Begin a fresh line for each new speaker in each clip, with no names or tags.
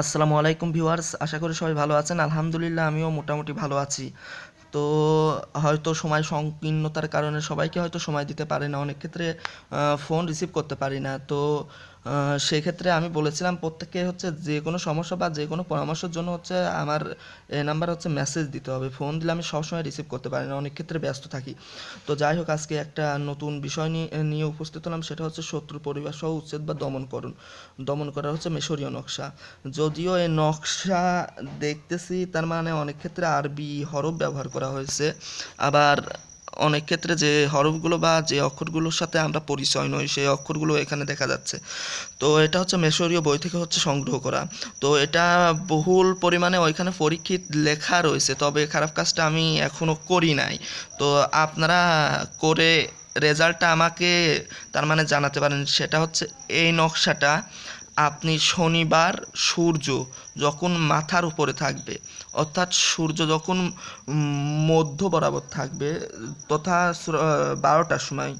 আসসালামু আলাইকুম ভিউয়ার্স, আশা করি সবাই ভালো আছেন। আলহামদুলিল্লাহ, আমিও মোটামুটি ভালো আছি। তো হয়তো সময় সংকীর্ণতার কারণে সবাইকে হয়তো সময় দিতে পারি না, অনেক ক্ষেত্রে ফোন রিসিভ করতে পারি না। তো সেক্ষেত্রে আমি বলেছিলাম প্রত্যেককে হচ্ছে যে কোনো সমস্যা বা যে কোনো পরামর্শের জন্য হচ্ছে আমার নাম্বার হচ্ছে মেসেজ দিতে হবে। ফোন দিলে আমি সবসময় রিসিভ করতে পারি না, অনেক ক্ষেত্রে ব্যস্ত থাকি। তো যাই হোক, আজকে একটা নতুন বিষয় নিয়ে নিয়ে উপস্থিত হলাম, সেটা হচ্ছে শত্রু পরিবার সহ উচ্ছেদ বা দমনকরণ দমন করা হচ্ছে মিশরীয় নকশা। যদিও এই নকশা দেখতেছি, তার মানে অনেক ক্ষেত্রে আরবি হরফ ব্যবহার করা হয়েছে। আবার অনেক ক্ষেত্রে যে হরফগুলো বা যে অক্ষরগুলোর সাথে আমরা পরিচয় নই, সেই অক্ষরগুলো এখানে দেখা যাচ্ছে। তো এটা হচ্ছে মেশরীয় বই থেকে হচ্ছে সংগ্রহ করা। তো এটা বহুল পরিমাণে ওইখানে পরীক্ষিত লেখা রয়েছে, তবে খারাপ কাজটা আমি এখনও করি নাই। তো আপনারা করে রেজাল্টটা আমাকে তার মানে জানাতে পারেন, সেটা হচ্ছে এই নকশাটা আপনি শনিবার সূর্য যখন মাথার উপরে থাকবে, অর্থাৎ সূর্য যখন মধ্য বরাবর থাকবে, তথা বারোটার সময়,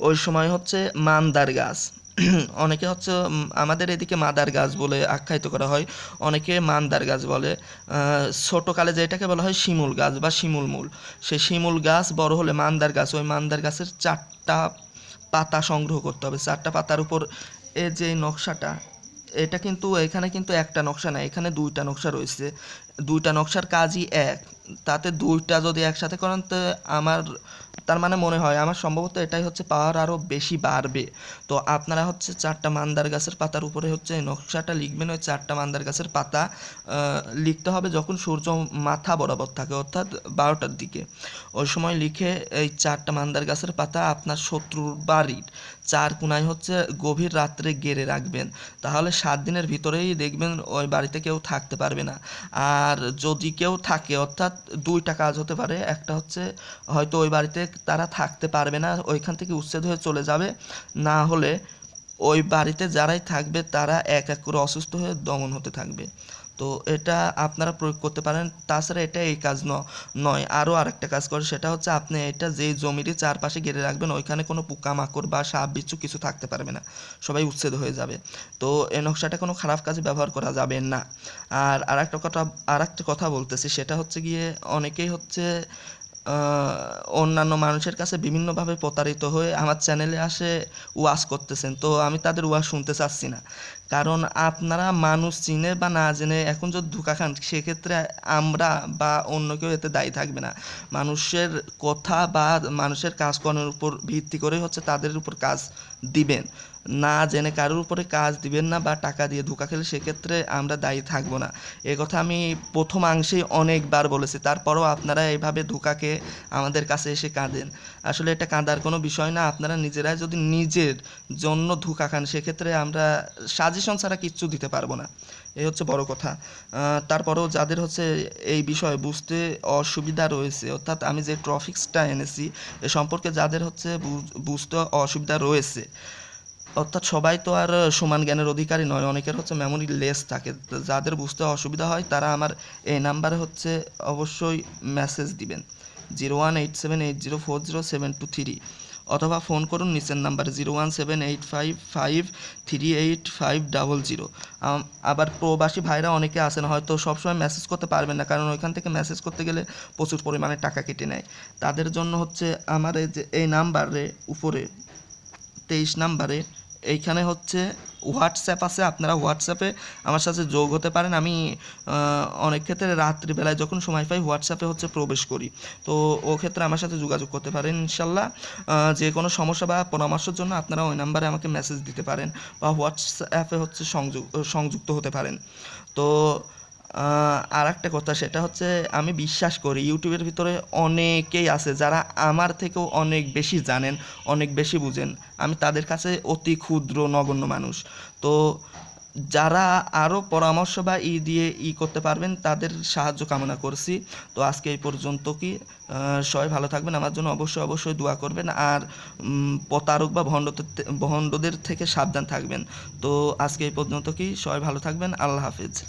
ওই সময় হচ্ছে মান্দার গাছ। অনেকে হচ্ছে আমাদের এদিকে মাদার গাছ বলে আখ্যায়িত করা হয়, অনেকে মান্দার গাছ বলে। ছোটোকালে যেটাকে বলা হয় শিমুল গাছ বা শিমুল মূল। সেই শিমুল গাছ বড় হলে মান্দার গাছ, ওই মান্দার গাছের চারটা পাতা সংগ্রহ করতে হবে। চারটা পাতার উপর এ যে নকশাটা এটা কিন্তু, এখানে কিন্তু একটা নকশা না এখানে দুইটা নকশা রয়েছে। দুইটা নকশার কাজই এক। তাতে দুইটা যদি একসাথে করেন, তো আমার, তার মানে মনে হয়, আমার সম্ভবত এটাই হচ্ছে পাওয়ার আরও বেশি বাড়বে। তো আপনারা হচ্ছে চারটা মান্দার গাছের পাতার উপরে হচ্ছে নকশাটা লিখবেন, ওই চারটা মান্দার গাছের পাতা লিখতে হবে যখন সূর্য মাথা বরাবর থাকে, অর্থাৎ বারোটার দিকে। ওই সময় লিখে এই চারটা মান্দার গাছের পাতা আপনার শত্রুর বাড়ির। চার কোনায় হচ্ছে গভীর রাত্রে গেড়ে রাখবেন। তাহলে সাত দিনের ভিতরেই দেখবেন ওই বাড়িতে কেউ থাকতে পারবে না। আর যদি কেউ থাকে, অর্থাৎ দুইটা কাজ হতে পারে। একটা হচ্ছে হয়তো ওই বাড়িতে তারা থাকতে পারবে না, ওইখান থেকে উচ্ছেদ হয়ে চলে যাবে। না হলে ওই বাড়িতে যারাই থাকবে, তারা এক এক করে অসুস্থ হয়ে দমন হতে থাকবে। তো এটা আপনারা প্রয়োগ করতে পারেন। তাছাড়া এটা এই কাজ নয়, আরও আরেকটা কাজ করে, সেটা হচ্ছে আপনি এটা যেই জমির চারপাশে ঘিরে রাখবেন, ওইখানে কোনো পোকামাকড় বা সাপ বিচ্ছু কিছু থাকতে পারবে না। সবাই উচ্ছেদ হয়ে যাবে। তো এই নকশাটা কোনো খারাপ কাজে ব্যবহার করা যাবে না। আর আরেকটা কথা আরেকটা কথা বলতেছি, সেটা হচ্ছে গিয়ে অনেকেই হচ্ছে অন্যান্য মানুষের কাছে বিভিন্নভাবে প্রতারিত হয়ে আমার চ্যানেলে আসে ওয়াশ করতেছেন, তো আমি তাদের ওয়াশ শুনতে চাচ্ছি না। কারণ আপনারা মানুষ চিনে বা না জেনে এখন যদি ধোকা খান, সেক্ষেত্রে আমরা বা অন্য কেউ এতে দায়ী থাকবে না। মানুষের কথা বা মানুষের কাজকর্মের উপর ভিত্তি করে হচ্ছে তাদের উপর কাজ দিবেন। না জেনে কারোর উপরে কাজ দিবেন না বা টাকা দিয়ে ধোকা খেলে সেক্ষেত্রে আমরা দায়ী থাকব না। এ কথা আমি প্রথমাংশেই অনেকবার বলেছি, তারপরও আপনারা এইভাবে ধোকাকে আমাদের কাছে এসে কাঁদেন। আসলে এটা কাঁদার কোনো বিষয় না, আপনারা নিজেরাই যদি নিজের জন্য ধোকা খান, সেক্ষেত্রে আমরা সাজেশন ছাড়া কিচ্ছু দিতে পারব না। এই হচ্ছে বড় কথা। তারপরেও যাদের হচ্ছে এই বিষয়ে বুঝতে অসুবিধা রয়েছে, অর্থাৎ আমি যে ট্রফিক্সটা এনেছি, এ সম্পর্কে যাদের হচ্ছে বুঝ- বুঝতে অসুবিধা রয়েছে, অর্থাৎ সবাই তো আর সমান জ্ঞানের অধিকারী নয়, অনেকের হচ্ছে মেমোরি লেস থাকে। যাদের বুঝতে অসুবিধা হয়, তারা আমার এই নাম্বারে হচ্ছে অবশ্যই মেসেজ দিবেন। Zero one eight seven eight zero four zero seven two three অথবা ফোন করুন, নিচের number zero one seven eight five five three eight five double zero. আবার প্রবাসী ভাইরা অনেকে আছেন, হয়তো সবসময় মেসেজ করতে পারবেন না, কারণ ওইখান থেকে মেসেজ করতে গেলে প্রচুর পরিমাণে টাকা কেটে নেয়। তাদের জন্য হচ্ছে আমার এই যে, এই নাম্বারে, উপরে তেইশ নাম্বারে এইখানে হচ্ছে হোয়াটসঅ্যাপ আছে, আপনারা হোয়াটসঅ্যাপে আমার সাথে যোগ হতে পারেন। আমি অনেক ক্ষেত্রে রাত্রিবেলায় যখন সময় পাই হোয়াটসঅ্যাপে হচ্ছে প্রবেশ করি। তো ও ক্ষেত্রে আমার সাথে যোগাযোগ করতে পারেন ইনশাল্লাহ। যে কোনো সমস্যা বা পরামর্শের জন্য আপনারা ওই নাম্বারে আমাকে মেসেজ দিতে পারেন বা হোয়াটসঅ্যাপে হচ্ছে সংযোগ সংযুক্ত হতে পারেন। তো আর একটা কথা, সেটা হচ্ছে আমি বিশ্বাস করি, ইউটিউবের ভিতরে অনেকেই আছে যারা আমার থেকেও অনেক বেশি জানেন, অনেক বেশি বুঝেন। আমি তাদের কাছে অতি ক্ষুদ্র, নগণ্য মানুষ। তো যারা আরও পরামর্শ বা ই দিয়ে ই করতে পারবেন, তাদের সাহায্য কামনা করছি। তো আজকে এই পর্যন্ত কি? সবাই ভালো থাকবেন, আমার জন্য অবশ্যই অবশ্যই দোয়া করবেন। আর প্রতারক বা ভণ্ডদের থে- ভণ্ডদের থেকে সাবধান থাকবেন। তো আজকে এই পর্যন্ত কি? সবাই ভালো থাকবেন, আল্লাহ হাফেজ।